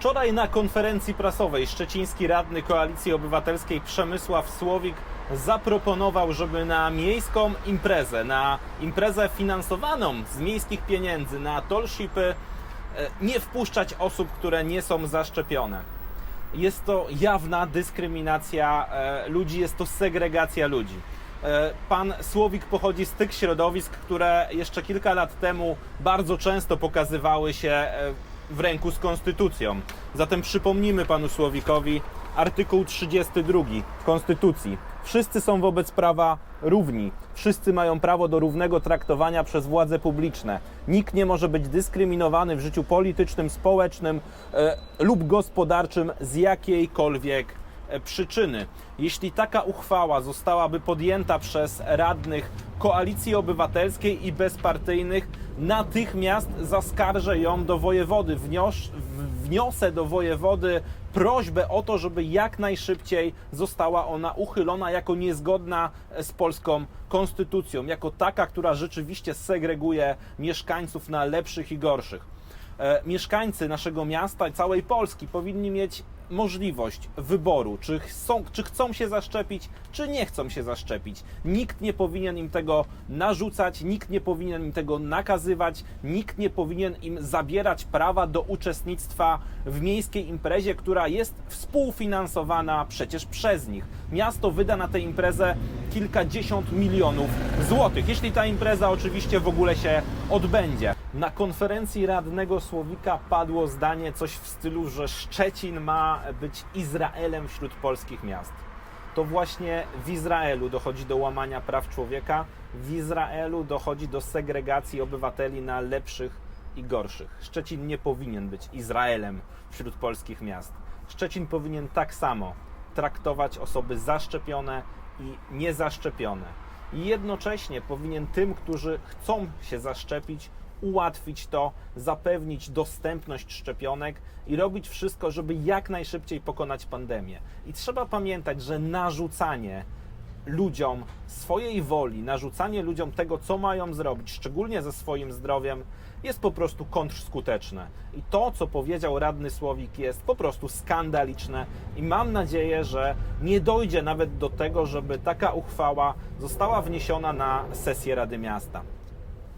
Wczoraj na konferencji prasowej szczeciński radny Koalicji Obywatelskiej Przemysław Słowik zaproponował, żeby na miejską imprezę, na imprezę finansowaną z miejskich pieniędzy, na tollshipy e, nie wpuszczać osób, które nie są zaszczepione. Jest to jawna dyskryminacja e, ludzi, jest to segregacja ludzi. E, Pan Słowik pochodzi z tych środowisk, które jeszcze kilka lat temu bardzo często pokazywały się w ręku z konstytucją. Zatem przypomnimy panu Słowikowi artykuł 32 Konstytucji. Wszyscy są wobec prawa równi. Wszyscy mają prawo do równego traktowania przez władze publiczne. Nikt nie może być dyskryminowany w życiu politycznym, społecznym e, lub gospodarczym z jakiejkolwiek e, przyczyny. Jeśli taka uchwała zostałaby podjęta przez radnych Koalicji Obywatelskiej i bezpartyjnych, natychmiast zaskarżę ją do wojewody. Wnios, wniosę do wojewody prośbę o to, żeby jak najszybciej została ona uchylona jako niezgodna z polską konstytucją, jako taka, która rzeczywiście segreguje mieszkańców na lepszych i gorszych e, mieszkańcy naszego miasta i całej Polski powinni mieć możliwość wyboru, czy chcą, czy chcą się zaszczepić, czy nie chcą się zaszczepić. Nikt nie powinien im tego narzucać, nikt nie powinien im tego nakazywać, nikt nie powinien im zabierać prawa do uczestnictwa w miejskiej imprezie, która jest współfinansowana przecież przez nich. Miasto wyda na tę imprezę kilkadziesiąt milionów złotych, jeśli ta impreza oczywiście w ogóle się odbędzie. Na konferencji radnego Słowika padło zdanie coś w stylu, że Szczecin być Izraelem wśród polskich miast. To właśnie w Izraelu dochodzi do łamania praw człowieka, w Izraelu dochodzi do segregacji obywateli na lepszych i gorszych. Szczecin nie powinien być Izraelem wśród polskich miast. Szczecin powinien tak samo traktować osoby zaszczepione i niezaszczepione. I jednocześnie powinien tym, którzy chcą się zaszczepić, ułatwić to, zapewnić dostępność szczepionek i robić wszystko, żeby jak najszybciej pokonać pandemię. I trzeba pamiętać, że narzucanie ludziom swojej woli, narzucanie ludziom tego, co mają zrobić, szczególnie ze swoim zdrowiem, jest po prostu kontrskuteczne. I to, co powiedział radny Słowik, jest po prostu skandaliczne. I mam nadzieję, że nie dojdzie nawet do tego, żeby taka uchwała została wniesiona na sesję Rady Miasta.